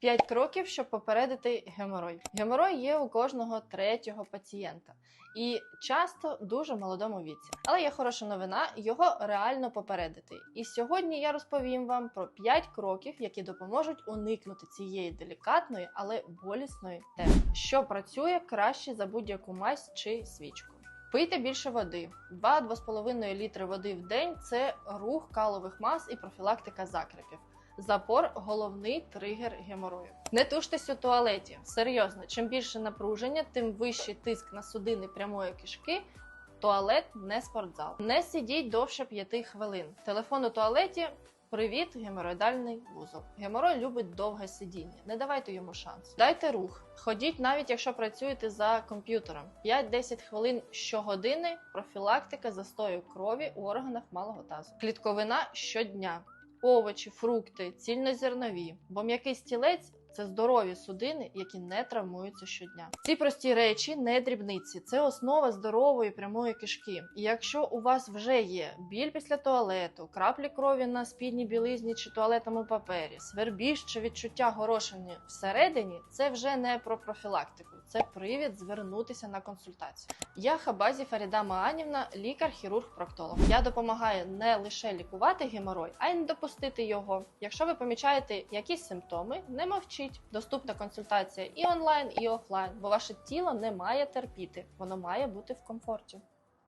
П'ять кроків, щоб попередити геморой. Геморой є у кожного третього пацієнта і часто дуже молодому віці. Але є хороша новина, його реально попередити. І сьогодні я розповім вам про 5 кроків, які допоможуть уникнути цієї делікатної, але болісної теми, що працює краще за будь-яку мазь чи свічку. Пийте більше води. 2-2,5 літри води в день це рух калових мас і профілактика закрепів. Запор головний тригер геморою. Не туштесь у туалеті. Серйозно, чим більше напруження, тим вищий тиск на судини прямої кишки. Туалет не спортзал. Не сидіть довше 5 хвилин. Телефон у туалеті. Привіт, геморроїдальний вузол. Геморой любить довге сидіння. Не давайте йому шанс. Дайте рух. Ходіть навіть якщо працюєте за комп'ютером. 5-10 хвилин щогодини. Профілактика застою крові у органах малого тазу. Клітковина щодня овочі, фрукти, цільнозернові, бо м'який стілець це здорові судини, які не травмуються щодня. Ці прості речі не дрібниці, це основа здорової прямої кишки. І якщо у вас вже є біль після туалету, краплі крові на спідній білизні чи туалетному папері, свербіж чи відчуття горошини всередині, це вже не про профілактику, це привід звернутися на консультацію. Я Хабазі Фаріда Маанівна, лікар-хірург-проктолог. Я допомагаю не лише лікувати геморой, а й не допустити його. Якщо ви помічаєте якісь симптоми, не мовчіть. Доступна консультація і онлайн, і офлайн, бо ваше тіло не має терпіти, воно має бути в комфорті.